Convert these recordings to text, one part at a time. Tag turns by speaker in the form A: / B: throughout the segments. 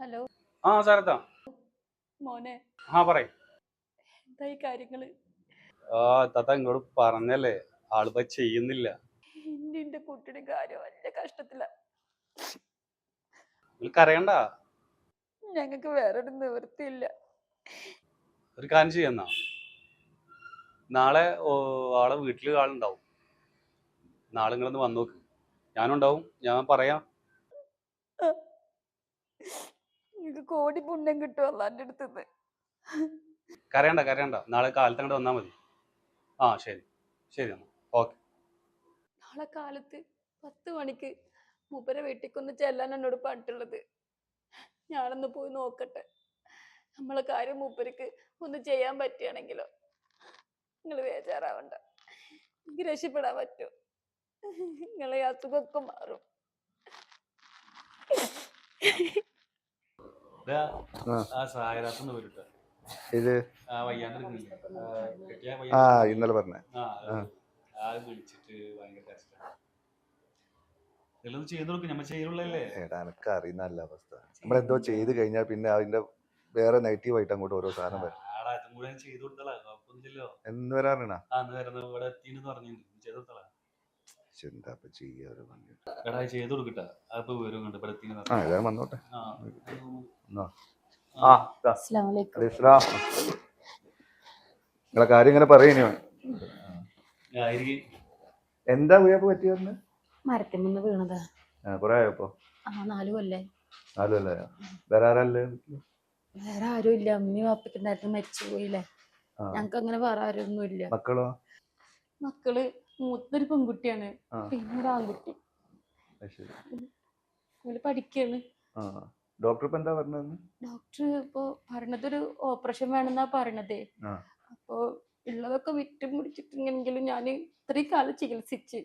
A: Hello.
B: ആ സാരത്താ
A: മോനെ.
B: ആ പറയ്.
A: എന്തായി കാര്യങ്ങൾ?
B: ആ താത്ത ഇങ്ങോട്ട് പറഞ്ഞല്ലേ ആളിപ്പ ചെയ്യുന്നില്ല.
A: ഇനി എന്റെ കുട്ടിയുടെ കാര്യം വലിയ കഷ്ടത്തില.
B: നിങ്ങൾക്ക് അറിയണ്ട
A: ഞങ്ങൾക്ക് വേറൊരു നിവൃത്തിയില്ല.
B: ഒരു കാര്യം ചെയ്യുന്ന? നാളെ ഓ, ആളെ വീട്ടിൽ ആളുണ്ടാവും. നാളെ നിങ്ങളൊന്ന് വന്നു നോക്ക് ഞാനുണ്ടാവും. ഞാൻ പറയാം.
A: നിങ്ങൾക്ക് കോടി പുണ്യം കിട്ടും അല്ലാന്റെ അടുത്തുനിന്ന്
B: കരയണ്ട കരയണ്ട. നാളെ കാലത്ത് അങ്ങോട്ട് വന്നാൽ മതി. ആ ശരി. ശരി അമ്മ. ഓക്കെ.
A: നാളെ കാലത്ത് പത്ത് മണിക്ക് മൂപ്പരെ വീട്ടിക്കൊന്ന് ചെല്ലാൻ എന്നോട് പറഞ്ഞിട്ടുള്ളത്. ഞാനൊന്ന് പോയി നോക്കട്ടെ. നമ്മളെ കാര്യം മൂപ്പർക്ക് ഒന്ന് ചെയ്യാൻ പറ്റുകയാണെങ്കിലോ? നിങ്ങൾ ബേജാറാവണ്ട. എനിക്ക് രക്ഷപ്പെടാൻ പറ്റും. നിങ്ങളെ അസുഖമൊക്കെ മാറും
C: ആ.
B: ആ സായരാത്തൊന്ന് വരട്ടെ
C: ഇത്?
B: ആ
C: ഇന്നലെ പറഞ്ഞ.
B: ആ
C: ആ.
B: ആ വിളിച്ചിട്ട് ഭയങ്കര കഷ്ടമാണ് ഇതൊന്നും ചെയ്തു കൊടുക്കും നമ്മൾ ചെയ്യുള്ളല്ലേ
C: എടാ എനക്ക് അറിയുന്ന അല്ല അവസ്ഥ. നമ്മളെന്തോ ചെയ്ത് കഴിഞ്ഞാൽ പിന്നെ അതിന്റെ വേറെ നെഗറ്റീവ് ആയിട്ട് അങ്ങോട്ട് ഓരോ സാധനം വരും. എന്ന് വരാറിണ? എന്താ ഇപ്പൊ ചെയ്യാ ഒരു പണി.
B: എടാ ഇത് ചെയ്തു കൊടുക്കട്ടാ അതിപ്പോ വരും കണ്ട്? ഇവിടെ
C: ആ ഏതായാലും വന്നോട്ടെ.
B: ആ
C: എന്നാ.
B: ആ.
C: ആ. ദാ,
A: അസ്സലാമലൈക്കും
C: അലൈഹി സ്വലാം. നിങ്ങളെ കാര്യം ഇങ്ങനെ
B: ആയിരിക്കും.
C: എന്താ വീയപ്പ് പറ്റിയെന്ന്
A: മരത്തിമുന്ന് വീണതാ.
C: കൊറേ ആയപ്പോ
A: ആ നാലു കൊല്ലേ
C: വേറെ
A: ആരും ഇല്ല. അമ്മയും വാപ്പിക്കുണ്ടായിരുന്നു മരിച്ചു പോയില്ലേ
C: ആ.
A: ഞങ്ങക്ക് അങ്ങനെ വേറെ ആരൊന്നും ഇല്ല
C: മക്കളോ?
A: മക്കൾ മൂത്തൊരു പെൺകുട്ടിയാണ്. പിന്നെ ഒരു ആൺകുട്ടി. പഠിക്കാണ്.
C: ഡോക്ടർ ഇപ്പൊ എന്താ പറഞ്ഞത്
A: ഡോക്ടർ ഇപ്പൊ പറയണതൊരു ഓപ്പറേഷൻ വേണമെന്നാ
C: പറഞ്ഞത്
A: അപ്പോ ഉള്ളതൊക്കെ വിറ്റ് മുടിച്ചിട്ടുണ്ടെങ്കിലും ഞാൻ ഇത്രയും കാലം ചികിത്സിച്ച്.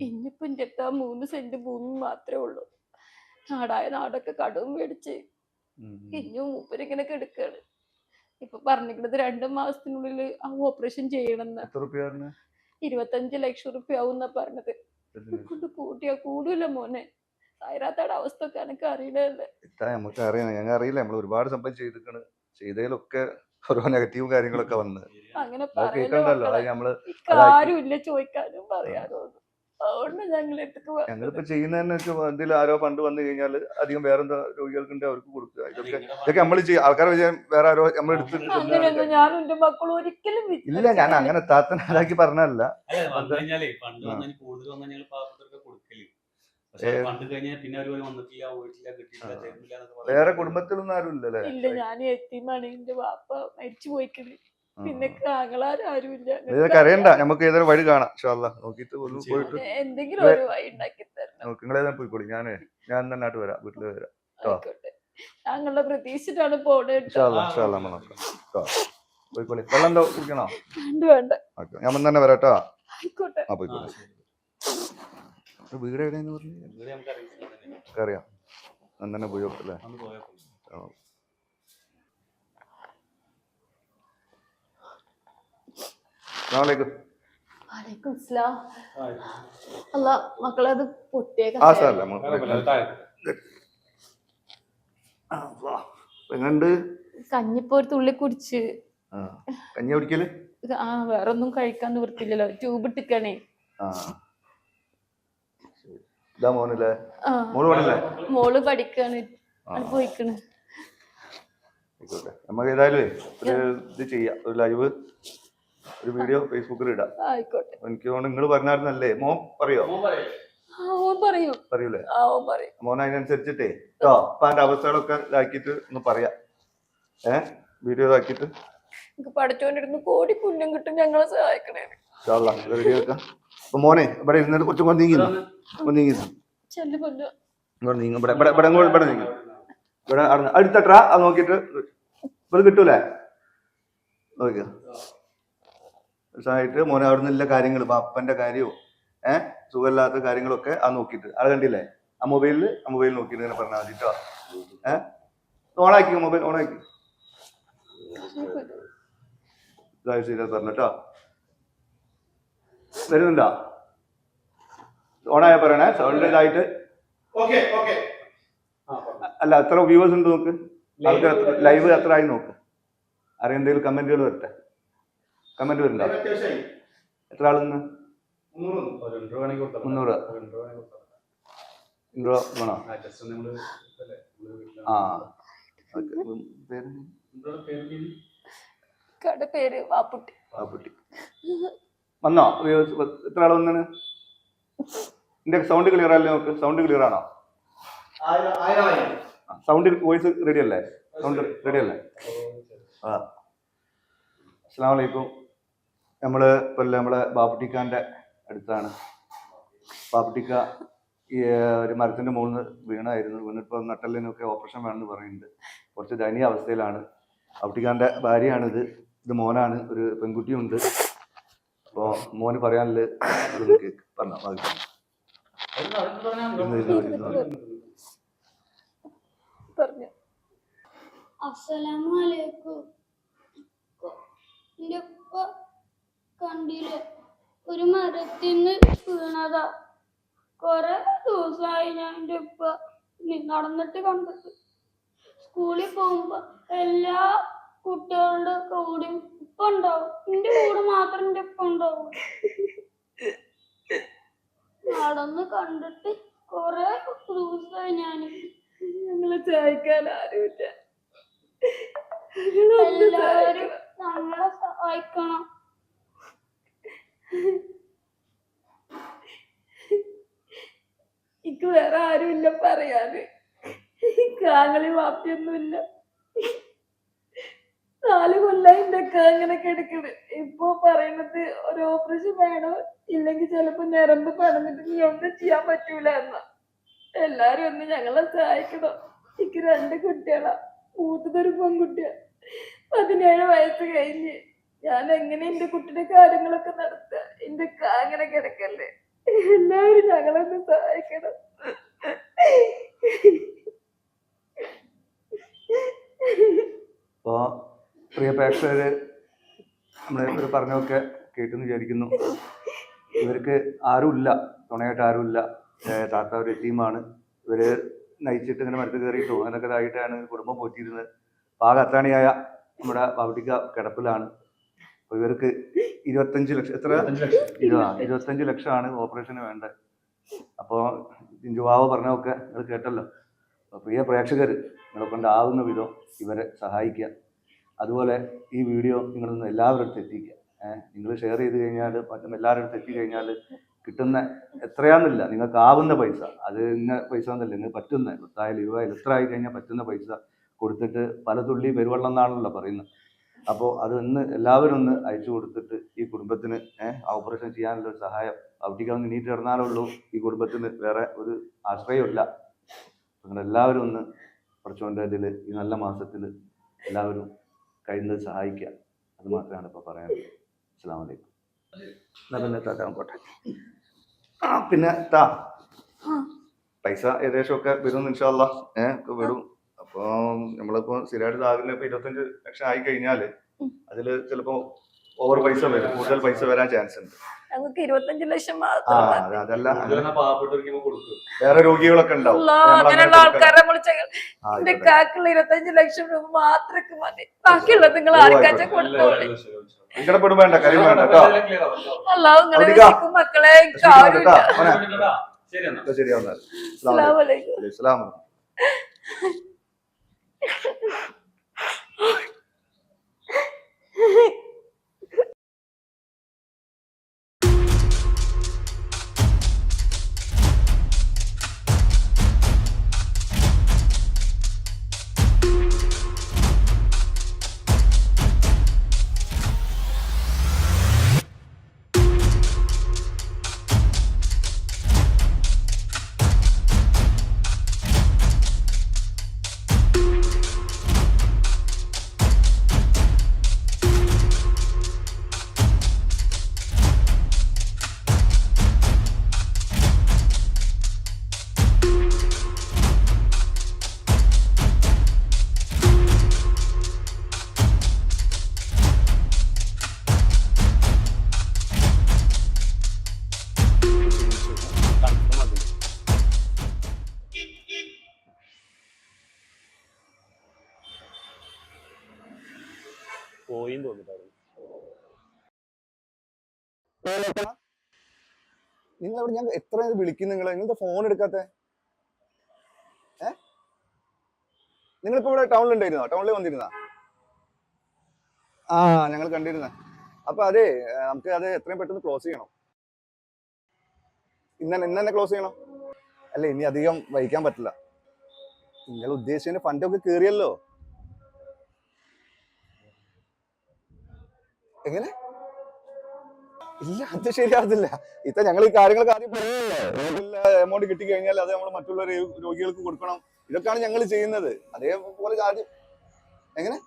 A: ഇനിയിപ്പോ എന്റെ അടുത്ത് ആ മൂന്ന് സെന്റ് ഭൂമി മാത്രമേ ഉള്ളൂ. നാടായ നാടൊക്കെ കടവും മേടിച്ച്. ഇനിയും മൂപ്പരിങ്ങനെ കെടുക്കാണ്. ഇപ്പൊ പറഞ്ഞിരിക്കുന്നത് രണ്ടു മാസത്തിനുള്ളിൽ ആ ഓപ്പറേഷൻ
C: ചെയ്യണം
A: ഇരുപത്തഞ്ച് ലക്ഷം റുപ്യ ആവുന്ന പറഞ്ഞത്. കൊണ്ട് കൂട്ടിയാ കൂടൂല മോനെ. സായിരാത്തയുടെ അവസ്ഥ ഒക്കെ എനിക്ക് അറിയണല്ലേ
C: നമുക്ക് അറിയാം. ഞങ്ങൾ അറിയില്ല. നമ്മൾ ഒരുപാട് സംഭവം ചെയ്തിട്ടാണ് ചെയ്തതിലൊക്കെ ഓരോ നെഗറ്റീവ് കാര്യങ്ങളൊക്കെ വന്ന്.
A: അങ്ങനെ
C: പറയണ്ടല്ലോ
A: നമ്മൾ ആരും ഇല്ല ചോദിക്കാനും പറയാനും. അതുകൊണ്ട് ഞങ്ങൾ എടുത്തു
C: ഞങ്ങളിപ്പോ ചെയ്യുന്നതെന്ന് വെച്ചാൽ എന്തെങ്കിലും ആരോ പണ്ട് വന്നു കഴിഞ്ഞാൽ അധികം വേറെന്താ രോഗികൾക്കുണ്ട് അവർക്ക് കൊടുക്കുക. ഇതൊക്കെ ഇതൊക്കെ നമ്മൾ ചെയ്യും ആൾക്കാർ വിചാരം വേറെ ആരോ നമ്മൾ എടുത്ത്
A: ഞാനും എന്റെ ഒരിക്കലും
C: ഇല്ല ഞാൻ അങ്ങനെ താത്തനാലാക്കി പറഞ്ഞല്ല വേറെ കുടുംബത്തിലൊന്നും ആരും ഇല്ലല്ലേ
A: ഇല്ല ഞാൻ എത്തിമാണ് എന്റെ വാപ്പ മരിച്ചു പോയിക്കണ്. പിന്നെ ആങ്ങളാരും ആരും ഇല്ല
C: ഇതൊക്കെ അറിയണ്ട. നമുക്ക് ഏതൊരു വഴി കാണാം. നോക്കിട്ട് പോയിട്ട്
A: എന്തെങ്കിലും ഒരു വഴി ഉണ്ടാക്കി തരണം.
C: നിങ്ങൾ ഏതാ പോയിക്കോളി. ഞാൻ ഞാൻ തന്നെ നാട്ടിൽ വരാം. വീട്ടിൽ വരാം.
A: ഞങ്ങളുടെ പ്രതീക്ഷിച്ചിട്ടാണ്
C: പോയിക്കോളി. വെള്ളം എന്തോ കുടിക്കണോ?
A: വേണ്ട.
C: ഞാൻ തന്നെ വരാട്ടോ
A: ആയിക്കോട്ടെ.
C: ആ പോയിക്കോളി. വീട് എവിടെയെന്ന് പറഞ്ഞു. അറിയാം. അന്ന് തന്നെ പോയി നോക്കല്ലേ
B: അന്ന് പോയപ്പോ.
C: അസ്സലാമലൈക്കും.
A: വലൈക്കും അസ്സലാം അല്ല മക്കളെ അത് പൊട്ടിയ
C: ആ
A: കസേര.
C: സാറല്ല
B: കുഴപ്പമില്ല, അത് താഴെ.
C: എങ്ങണ്ട്
A: കഞ്ഞിപ്പോ ഒരു തുള്ളി കുടിച്ച്.
C: കഞ്ഞി കുടിക്കൽ?
A: ആ വേറെ ഒന്നും കഴിക്കാൻ നിവൃത്തില്ലല്ലോ ട്യൂബ് ഇട്ടിക്കണേ. മോൾ പഠിക്കാണ്. പോയിക്കണ്.
C: നമുക്ക് ഏതായാലും ഇത് ചെയ്യാം. ഒരു ലൈവ് ഒരു വീഡിയോ ഫേസ്ബുക്കിൽ ഇടാം
A: ആയിക്കോട്ടെ.
C: എനിക്ക് തോന്നുന്നു നിങ്ങൾ പറഞ്ഞായിരുന്നല്ലേ? മോൻ പറയോ.
A: ആ ഓൻ പറയും.
C: പറയൂലേ?
A: ആ ഓൻ പറയും.
C: മോൻ അതിനനുസരിച്ചിട്ടേ കേട്ടോ അപ്പൊ അതിന്റെ അവസ്ഥകളൊക്കെ ഇതാക്കിയിട്ട് ഒന്ന് പറയാം. ഏ? വീഡിയോ ഇതാക്കിയിട്ട്.
A: എനിക്ക് പഠിച്ചോണ്ടിരുന്ന് കോടി പുണ്യം കിട്ടും ഞങ്ങളെ സഹായിക്കണേ
C: അപ്പൊ മോനെ ഇവിടെ ഇരുന്നിട്ട് കുറച്ച് നീങ്ങി നീങ്ങി.
A: ചെല്ലു കൊല്ലു
C: ഇവിടെ നീങ്ങും ഇവിടെ ഇവിടെ ഇവിടെ ഇങ്ങോട്ട് ഇവിടെ നീങ്ങും. ഇവിടെ അടുത്തട്ടാ അത് നോക്കിയിട്ട്. ഇവിടെ കിട്ടൂലേ? നോക്കിയോ ആയിട്ട് മോനെ അവിടെ നിന്നില്ല കാര്യങ്ങൾ അപ്പന്റെ കാര്യവും ഏഹ് സുഖമില്ലാത്ത കാര്യങ്ങളൊക്കെ ആ നോക്കിയിട്ട്. അത് കണ്ടില്ലേ? ആ മൊബൈലിൽ ആ മൊബൈൽ നോക്കിയിട്ട് ഇങ്ങനെ പറഞ്ഞാൽ മതി കേട്ടോ ഏഹ് ഓണാക്കി മൊബൈൽ ഓണാക്കി സീരിയസ് പറഞ്ഞു കേട്ടോ വരുന്നുണ്ടോ? ഓണായ പറയണേ സൗണ്ട് ഇതായിട്ട്. അല്ല എത്ര വ്യൂവേഴ്സ് ഉണ്ട് നോക്ക്. ആൾക്കാർ ലൈവ് എത്ര ആയി നോക്ക്. ആരെ എന്തെങ്കിലും കമന്റുകൾ വരട്ടെ. കമന്റ് വരുന്നുണ്ടോ എത്ര ആളിന്ന്. മുന്നൂറ്. ഇൻട്രോ വേണോ
B: ആ.
C: പേര്
B: എന്താണ് പേര് പേര്?
A: കട പേര് വാപ്പുട്ടി.
C: പാപ്പുട്ടി വന്നോ? എത്ര ആൾ വന്നാണ് എന്റെ സൗണ്ട് ക്ലിയർ അല്ലേ നോക്ക് സൗണ്ട് ക്ലിയർ ആണോ? സൗണ്ട് വോയിസ് റെഡി അല്ലേ? സൗണ്ട് റെഡി അല്ലേ? ആ. അസ്സാം വലൈക്കും നമ്മൾ ഇപ്പോൾ നമ്മളെ ബാപ്പുട്ടിക്കാന്റെ അടുത്താണ്. ബാപ്പുട്ടിക്ക ഒരു മരത്തിന്റെ മുകളിൽ വീണായിരുന്നു വീണിപ്പോൾ നട്ടലിനൊക്കെ ഓപ്പറേഷൻ വേണമെന്ന് പറയുന്നുണ്ട്. കുറച്ച് ദയനീയ അവസ്ഥയിലാണ്. ബാപ്പുട്ടിക്കാന്റെ ഭാര്യയാണിത്. ഇത് മോനാണ്. ഒരു പെൺകുട്ടിയുണ്ട്. അപ്പോൾ മോന് പറയാനുള്ളത് അതൊന്ന് കേക്ക്. പറഞ്ഞോ
D: കണ്ടില്ലേ. ഒരു മരത്തിന്ന് വീണതാ. കൊറേ ദിവസമായി ഞാൻ എന്റെ ഉപ്പ നടന്നിട്ട് കണ്ടിട്ട്. സ്കൂളിൽ പോകുമ്പോ എല്ലാ കുട്ടികളുടെ കൂടെയും ഉപ്പ ഉണ്ടാവും. എന്റെ കൂടെ മാത്രം എന്റെ ഉപ്പ ഉണ്ടാവും. നടന്ന് കണ്ടിട്ട് കൊറേ ദിവസമായി ഞാൻ
A: ഞങ്ങളെ സഹായിക്കാൻ ആരുമില്ല.
D: എല്ലാവരും. നമ്മളെ സഹായിക്കണം.
A: എനിക്ക് വേറെ ആരുമില്ല പറയാന്. കാങ്ങളി വാപ്പിയൊന്നുമില്ല നാല് കൊല്ലായി എന്റെ അങ്ങനെ കിടക്കണ്. ഇപ്പൊ പറയണത് ഒരു ഓപ്പറേഷൻ വേണോ? ഇല്ലെങ്കിൽ ചിലപ്പോ ഞരമ്പ് പറഞ്ഞിട്ട് നീ ഒന്നും ചെയ്യാൻ പറ്റൂല എന്നാ. എല്ലാരും ഒന്ന് ഞങ്ങളെ സഹായിക്കണം. എനിക്ക് രണ്ട് കുട്ടികളാ. മൂത്തതൊരു പെൺകുട്ടിയാ. പതിനേഴ് വയസ്സ് കഴിഞ്ഞ്. ഞാൻ എങ്ങനെ എന്റെ കുട്ടിയുടെ കാര്യങ്ങളൊക്കെ നടത്തുക എന്റെ അങ്ങനെ കിടക്കല്ലേ? എല്ലാവരും ഞങ്ങളൊന്ന് സഹായിക്കണം.
C: പ്രിയ പ്രേക്ഷകര് നമ്മളെ ഇവർ പറഞ്ഞൊക്കെ കേട്ടെന്ന് വിചാരിക്കുന്നു. ഇവർക്ക് ആരുമില്ല. തുണയായിട്ട് ആരുമില്ല. താത്ത ഒരു ടീമാണ്. ഇവർ നയിച്ചിട്ട് ഇങ്ങനെ മരത്ത് കയറിയിട്ടോ അങ്ങനെയൊക്കെ ഇതായിട്ടാണ് കുടുംബം പോറ്റിയിരുന്നത്. പാക അത്താണിയായ നമ്മുടെ ബാബുട്ടിക്ക കിടപ്പിലാണ്. അപ്പോൾ ഇവർക്ക് ഇരുപത്തഞ്ച് ലക്ഷം എത്ര?
B: ഇരുപത്തഞ്ച് ലക്ഷം.
C: ഇരുപതാ ഇരുപത്തഞ്ച് ലക്ഷമാണ് ഓപ്പറേഷന് വേണ്ടത്. അപ്പോൾ ജിഞ്ചുവാവ് പറഞ്ഞതൊക്കെ നിങ്ങൾ കേട്ടല്ലോ. അപ്പൊ പ്രിയ പ്രേക്ഷകർ നിങ്ങളെ കൊണ്ടാവുന്ന വിധം ഇവരെ സഹായിക്കുക. അതുപോലെ ഈ വീഡിയോ നിങ്ങളൊന്ന് എല്ലാവരുടെ അടുത്ത് എത്തിക്കുക. നിങ്ങൾ ഷെയർ ചെയ്ത് കഴിഞ്ഞാൽ മറ്റും എല്ലാവരുടെ അടുത്ത് എത്തി കഴിഞ്ഞാൽ കിട്ടുന്ന എത്രയാന്നില്ല നിങ്ങൾക്ക് ആവുന്ന പൈസ. അത് ഇന്ന പൈസ എന്നല്ല നിങ്ങൾ പറ്റുന്ന പത്തായാലും ഇരുപതായാലും എത്ര ആയി കഴിഞ്ഞാൽ പറ്റുന്ന പൈസ കൊടുത്തിട്ട് പല തുള്ളി പെരുവെള്ളം എന്നാണല്ലോ പറയുന്നത്. അപ്പോൾ അത് ഒന്ന് എല്ലാവരും ഒന്ന് അയച്ചു കൊടുത്തിട്ട് ഈ കുടുംബത്തിന് ഓപ്പറേഷൻ ചെയ്യാനുള്ള സഹായം. അവിടേക്ക് ഒന്ന് നീട്ടി ഇടന്നാലുള്ളൂ ഈ കുടുംബത്തിന് വേറെ ഒരു ആശ്രയമില്ല നിങ്ങളെല്ലാവരും ഒന്ന് കുറച്ചുകൊണ്ട് ഇതിൽ ഈ നല്ല മാസത്തിൽ എല്ലാവരും കഴിയുന്നത് സഹായിക്കുക. അത് മാത്രമാണ് ഇപ്പോൾ പറയാനുള്ളത്. അസ്സാം വലൈക്കും പിന്നെ ആ പിന്നെ താ. പൈസ ഏകദേശമൊക്കെ വരും ഇൻഷാല്ല ഏഹ് വിടും അപ്പോൾ നമ്മളിപ്പോൾ സ്ഥിരമായിട്ട് താകുന്ന ഇപ്പോൾ ഇരുപത്തഞ്ച് ലക്ഷം ആയി കഴിഞ്ഞാൽ അതിൽ ചിലപ്പോൾ ഓവർ പൈസ വരും. കൂടുതൽ പൈസ വരാൻ ചാൻസ് ഉണ്ട്.
A: ഞങ്ങൾക്ക് ഇരുപത്തഞ്ച് ലക്ഷം
C: അതല്ല. വേറെ രോഗികളൊക്കെ ഉണ്ടാവും.
A: അങ്ങനെയുള്ള ആൾക്കാരെ എന്റെ ഇരുപത്തഞ്ച് ലക്ഷം രൂപ മാത്രക്ക് മതി. ബാക്കിയുള്ളത് നിങ്ങൾ ആർക്കാച്ച
C: ആയിക്കോട്ടെ.
A: കൊടുത്തോളി
C: സങ്കടപ്പെടും വേണ്ട കാര്യം വേണ്ട.
A: അല്ലാതെ നിങ്ങളെ മക്കളെ എനിക്ക്
C: ശരി.
B: ശരി
C: ഇപ്പൊ ശരിയാവുന്നത്
A: അസ്സലാമു അലൈക്കും.
B: പോയി തോന്നിട്ടായിരുന്നു.
C: നിങ്ങൾ അവിടെ ഞാൻ എത്ര വിളിക്കും നിങ്ങളെ? നിങ്ങളുടെ ഫോൺ എടുക്കാത്ത? ഏ? നിങ്ങളിപ്പോ ഇവിടെ ടൗണിലുണ്ടായിരുന്നോ ടൗണിൽ വന്നിരുന്ന? ആ ഞങ്ങൾ കണ്ടിരുന്ന. അപ്പൊ അതെ നമുക്ക് അത് എത്രയും പെട്ടെന്ന് ക്ലോസ് ചെയ്യണം. ഇന്നെ ഇന്ന് ക്ലോസ് ചെയ്യണം. അല്ല ഇനി അധികം വഹിക്കാൻ പറ്റില്ല. നിങ്ങൾ ഉദ്ദേശിച്ചതിന് ഫണ്ടൊക്കെ കേറിയല്ലോ. എങ്ങനെ? ഇല്ല അത് ശരിയാകത്തില്ല ഇത്ത ഞങ്ങൾ ഈ കാര്യങ്ങൾ ആദ്യം പറയുന്നില്ല എമൗണ്ട് കിട്ടി കഴിഞ്ഞാൽ അത് നമ്മൾ മറ്റുള്ള രോഗികൾക്ക് കൊടുക്കണം. ഇതൊക്കെയാണ് ഞങ്ങൾ ചെയ്യുന്നത്. അതേപോലെ ആദ്യം എങ്ങനെ?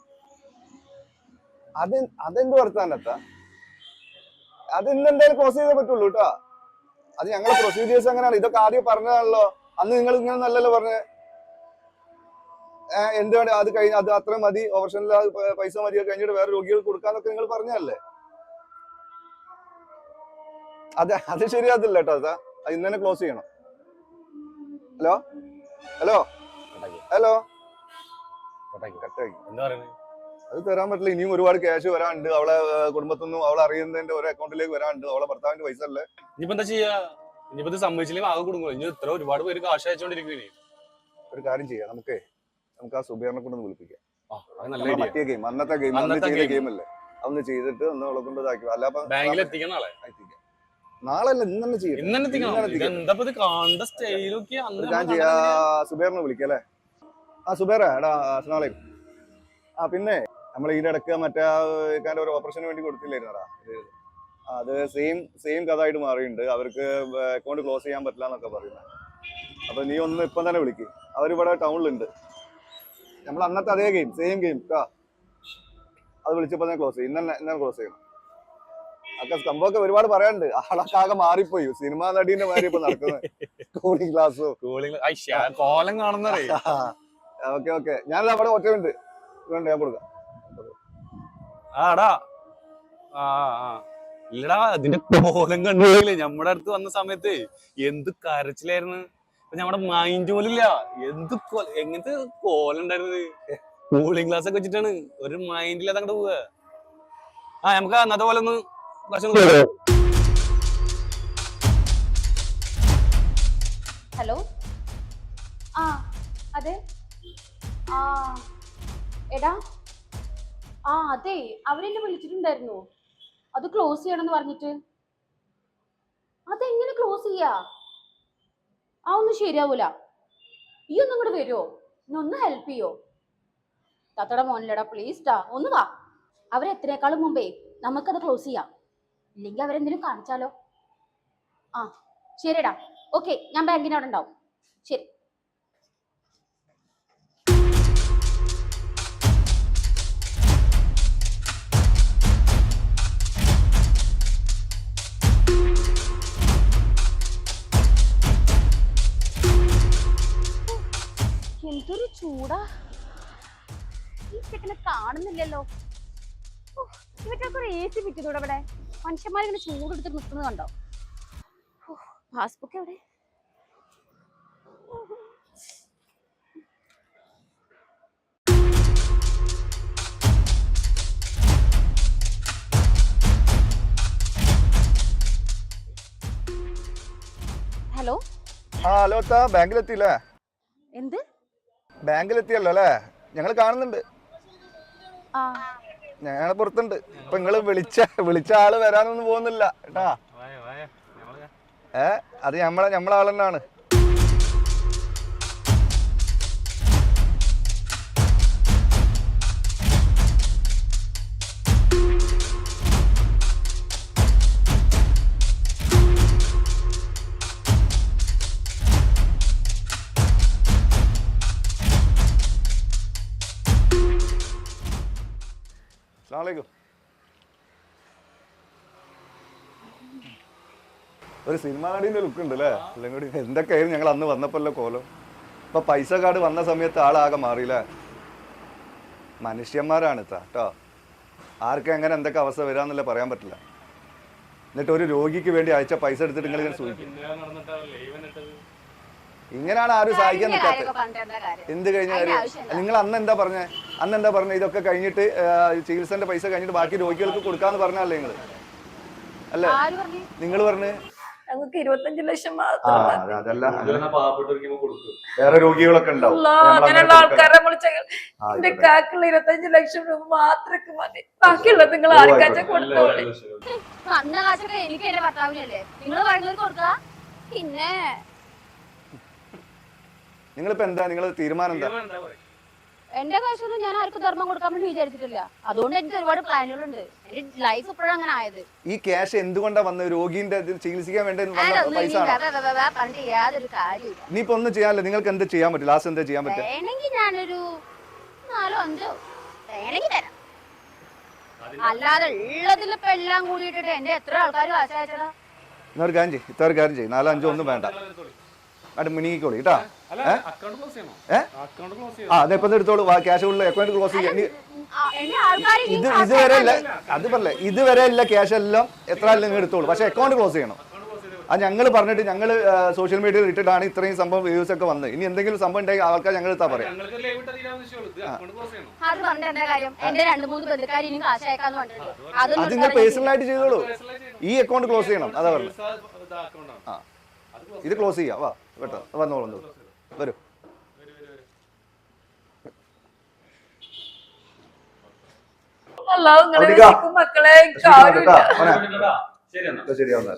C: അത് അതെന്ത് വർത്താനത്ത? അത് ഇന്ന് എന്തായാലും ക്ലോസ് ചെയ്തേ പറ്റുള്ളൂ കേട്ടോ. അത് ഞങ്ങളെ പ്രൊസീജിയേഴ്സ് അങ്ങനെയാണ്. ഇതൊക്കെ ആദ്യം പറഞ്ഞതാണല്ലോ. അന്ന് നിങ്ങൾ ഇങ്ങനെ നല്ലല്ലോ പറഞ്ഞേ? എന്താണ് അത് കഴിഞ്ഞ അത് അത്ര മതി. ഓപ്ഷനിൽ പൈസ മതി കഴിഞ്ഞിട്ട് വേറെ രോഗികൾ കൊടുക്കാന്നൊക്കെ നിങ്ങൾ പറഞ്ഞല്ലേ അത് അത് ശരിയാകത്തില്ല കേട്ടോ അത്. ഇന്ന് തന്നെ ക്ലോസ് ചെയ്യണം. ഹലോ ഹലോ ഹലോ അത് തരാൻ പറ്റില്ല. ഇനിയും ഒരുപാട് ക്യാഷ് വരാനുണ്ട്. അവളെ കുടുംബത്തൊന്നും അവളെ അറിയുന്നതിന്റെ ഒരു അക്കൗണ്ടിലേക്ക് വരാനുണ്ട്. അവളെ ഭർത്താവിന്റെ പൈസ അല്ലേ?
B: ഇനിയിപ്പോ എന്താ ചെയ്യാ? ഇനിയിപ്പോ ഇത് സംഭവിച്ചില്ലെങ്കിൽ ആകെ കുടുങ്ങും ഇനി ഇത്ര ഒരുപാട് പേര് കാശ് അയച്ചോണ്ടിരിക്കുകയാണ്
C: ഒരു കാര്യം ചെയ്യാം. നമുക്കേ നമുക്ക് ആ സുബേറിനെ കൊണ്ടൊന്ന് വിളിപ്പിക്കാം. മറ്റേ ഗെയിം അന്നത്തെ ഗെയിം അന്ന് ചെയ്ത
B: ഗെയിമല്ലേ
C: ഗെയിം അല്ലേ? അതൊന്ന് ചെയ്തിട്ട് ഒന്ന് അവളെ കൊണ്ട് ഇതാക്കി.
B: എത്തിക്കണം നാളെ?
C: അല്ല ഇന്ന് തന്നെ ചെയ്യും. സുബേറിനെ വിളിക്കാം അല്ലേ? ആ സുബേറെ എടാ ആ പിന്നെ നമ്മൾ ഇതിന്റെ ഇടയ്ക്ക് മറ്റേ ഒരു ഓപ്പറേഷന് വേണ്ടി കൊടുത്തില്ലായിരുന്നടാ അത് സെയിം സെയിം കഥ ആയിട്ട് മാറിയിട്ടുണ്ട്. അവർക്ക് അക്കൗണ്ട് ക്ലോസ് ചെയ്യാൻ പറ്റില്ല എന്നൊക്കെ പറയുന്നത്. അപ്പൊ നീ ഒന്ന് ഇപ്പം തന്നെ വിളിക്ക്. അവരിവിടെ ടൗണിലുണ്ട് നമ്മൾ അന്നത്തെ അതേ ഗെയിം സെയിം ഗെയിം കേട്ടോ അത് വിളിച്ചപ്പോ തന്നെ ക്ലോസ് ചെയ്യും ഇന്നലെ ഇന്നലെ ക്ലോസ് ചെയ്യണം ഒക്കെ സംഭവമൊക്കെ ഒരുപാട് പറയാനുണ്ട്. ആളൊക്കെ ആകെ മാറിപ്പോയി. സിനിമാ നടീന്റെ മാതിരി ഇപ്പൊ നടക്കുന്നത്. കൂളിംഗ് ക്ലാസ്
B: കൂളിംഗ് കോലം കാണുന്നറേ
C: ഓക്കെ ഓക്കെ ഞാനത് അവിടെ ഒറ്റയുണ്ട് വേണ്ട ഞാൻ കൊടുക്കാം.
B: ആടാ. ആ ആ. ഇല്ലടാ അതിന്റെ കോലം കണ്ടില്ലേ നമ്മുടെ അടുത്ത് വന്ന സമയത്ത് എന്ത് കരച്ചിലായിരുന്നു. നമ്മുടെ മൈൻഡ് പോലും ഇല്ല. എന്ത് എങ്ങനത്തെ കോലുണ്ടായിരുന്നത് കൂളിംഗ് ഗ്ലാസ് ഒക്കെ വെച്ചിട്ടാണ്. ഒരു മൈൻഡില്ലാതെ അങ്ങോട്ട് പോവുക ആ നമുക്ക് അന്നത്തെ പോലെ ഒന്ന് പ്രശ്നം
A: ഹലോ. ആ അതെ. ആ എടാ. ആ അതെ. അവരെന്നെ വിളിച്ചിട്ടുണ്ടായിരുന്നു. അത് ക്ലോസ് ചെയ്യണമെന്ന് പറഞ്ഞിട്ട്. അതെങ്ങനെ ക്ലോസ് ചെയ്യാ? ആ ഒന്നും ശരിയാവൂല. ഈ ഒന്നും കൂടെ വരുമോ ഒന്ന് ഹെൽപ്പ് ചെയ്യോ? താത്തയുടെ മോനിലടാ പ്ലീസ് ടാ ഒന്ന് വാ. അവരെത്രേക്കാളും മുമ്പേ നമുക്കത് ക്ലോസ് ചെയ്യാം. ഇല്ലെങ്കിൽ അവരെന്തെങ്കിലും കാണിച്ചാലോ? ആ ശരിടാ ഓക്കെ ഞാൻ ബാങ്കിനവിടെ ഉണ്ടാവും. ശരി. ഓ, ഇവറ്റൊക്കെ ഒരു എ സി വിറ്റതൂടെ ഇവിടെ മനുഷ്യന്മാരിങ്ങനെ ചൂടെടുത്ത് നിൽക്കുന്നത് കണ്ടോ? പാസ്ബുക്ക് എവിടെ? ഹലോ?
C: ആ ഹലോ ബാങ്കിലെത്തിയില്ലേ?
A: എന്ത്?
C: ബാങ്കിലെത്തിയല്ലോ അല്ലേ? ഞങ്ങൾ കാണുന്നുണ്ട്.
A: ആ.
C: ഞങ്ങൾ പുറത്തുണ്ട്. ഇപ്പൊ നിങ്ങൾ വിളിച്ച വിളിച്ച ആൾ വരാനൊന്നും പോകുന്നില്ല. കേട്ടാ ഏ? അത് നമ്മളെ നമ്മളെ ആൾ ഒരു സിനിമ ലുക്ക് ഉണ്ട് അല്ലേ എല്ലാം കൂടി. എന്തൊക്കെയായിരുന്നു ഞങ്ങൾ അന്ന് വന്നപ്പോഴല്ലോ കോലം? ഇപ്പൊ പൈസ കാർഡ് വന്ന സമയത്ത് ആളാകെ മാറിയില്ലേ? മനുഷ്യന്മാരാണ് കേട്ടോ ആർക്കും എങ്ങനെ എന്തൊക്കെ അവസ്ഥ വരാന്നല്ലേ പറയാൻ പറ്റില്ല. എന്നിട്ട് ഒരു രോഗിക്ക് വേണ്ടി അയച്ച പൈസ എടുത്തിട്ട് നിങ്ങൾ ഇങ്ങനെ സൂചിക്കും ഇങ്ങനെയാണ് ആരും സഹായിക്കാൻ നിൽക്കാത്തത് എന്ത് കഴിഞ്ഞ കാര്യം? നിങ്ങൾ അന്ന് എന്താ പറഞ്ഞേ? അന്ന് എന്താ പറഞ്ഞത് ഇതൊക്കെ കഴിഞ്ഞിട്ട് ചികിത്സന്റെ പൈസ കഴിഞ്ഞിട്ട് ബാക്കി രോഗികൾക്ക് കൊടുക്കാന്ന് പറഞ്ഞല്ലേ നിങ്ങൾ അല്ലേ? നിങ്ങൾ പറഞ്ഞ്.
A: ഞങ്ങൾക്ക് ഇരുപത്തഞ്ച് ലക്ഷം മാത്രം മതി.
C: അത് അതല്ല. അങ്ങനെ
B: പാവപ്പെട്ടവർക്ക് കൊടുക്കും.
C: വേറെ രോഗികളൊക്കെ ഉണ്ടാവും.
A: അല്ലാ, അങ്ങനെയുള്ള ആൾക്കാരെ.
C: ആ,
A: എന്റെ കാക്കുള്ള ഇരുപത്തഞ്ച് ലക്ഷം രൂപ മാത്രക്ക് മതി. ബാക്കിയുള്ളത് നിങ്ങൾ ആർക്കാച്ച. കൊടുത്തോളി
E: കാശൊക്കെ എനിക്ക് എന്റെ ഭർത്താവിനല്ലേ? നിങ്ങൾ പറയുന്നത് കൊടുക്കുക പിന്നെ
C: നിങ്ങളിപ്പോ എന്താ? നിങ്ങൾ തീരുമാനം എന്താ?
E: എന്റെ കാശൊന്നും ഞാൻ ആർക്കും ധർമ്മം കൊടുക്കാൻ വേണ്ടി വിചാരിച്ചിട്ടില്ല. അതുകൊണ്ട് എനിക്ക് ഒരുപാട് പ്ലാനുകളുണ്ട് എന്റെ ലൈഫ് ഇപ്പോഴും അങ്ങനെ ആയത്.
C: ഈ ക്യാഷ് എന്തുകൊണ്ടാ വന്ന? രോഗീന്റെ ചികിത്സിക്കാൻ വേണ്ടി
E: പറഞ്ഞിട്ട് യാതൊരു കാര്യമില്ല.
C: ഇനിയിപ്പോ ഒന്നും ചെയ്യാനില്ല. നിങ്ങൾക്ക് എന്ത് ചെയ്യാൻ പറ്റും? ലാസ്റ്റ് എന്താ ചെയ്യാൻ പറ്റും
E: വേണമെങ്കിൽ ഞാനൊരു നാലോ അഞ്ചോ വേണമെങ്കിൽ തരാം. അല്ലാതെ ഉള്ളതിൽ ഇപ്പൊ എല്ലാം കൂടിയിട്ടിട്ട് എന്റെ എത്ര ആൾക്കാർ കാശ്
C: ഇന്നൊരു കാര്യം ചെയ്യും. ഇത്ര കാര്യം ചെയ്യും. നാലോ അഞ്ചോ ഒന്നും വേണ്ട. അവിടെ മിനിങ്ങിക്കോളി കേട്ടോ.
B: അക്കൗണ്ട് ക്ലോസ് ചെയ്യണോ? അക്കൗണ്ട് ക്ലോസ്
C: ആ അതെപ്പം എടുത്തോളൂ. ക്യാഷ് ഉള്ള അക്കൗണ്ട് ക്ലോസ് ചെയ്യാം. ഇനി
E: ആ, ആൾക്കാർ
C: ഇത് ഇതുവരെ അല്ല അത് പറഞ്ഞ ഇതുവരെ ഇല്ല ക്യാഷ് എല്ലാം. എത്ര അല്ല നിങ്ങൾ എടുത്തോളൂ. പക്ഷെ അക്കൗണ്ട് ക്ലോസ് ചെയ്യണം. അത് ഞങ്ങൾ പറഞ്ഞിട്ട് ഞങ്ങൾ സോഷ്യൽ മീഡിയയിൽ ഇട്ടിട്ടാണ് ഇത്രയും സംഭവം വ്യൂസ് ഒക്കെ വന്നത്. ഇനി എന്തെങ്കിലും സംഭവം ഉണ്ടെങ്കിൽ ആൾക്കാർ ഞങ്ങൾ എടുത്താ പറയാം.
B: ഞങ്ങൾക്ക് ലൈവ് ഇട്ട് തീരാവുന്ന വിഷയമുള്ളൂ. അക്കൗണ്ട് ക്ലോസ് ചെയ്യണോ?
E: അത്
C: നിങ്ങൾ ആയിട്ട് ചെയ്തോളൂ. ഈ അക്കൗണ്ട് ക്ലോസ് ചെയ്യണം. അതാ പറഞ്ഞത്.
B: അക്കൗണ്ടാണ്
C: ആ. ഇത് ക്ലോസ് ചെയ്യാം. വാ കേട്ടോ വന്നോളൂ വരൂ.
A: മക്കളെ.
C: ശരിയാവുന്ന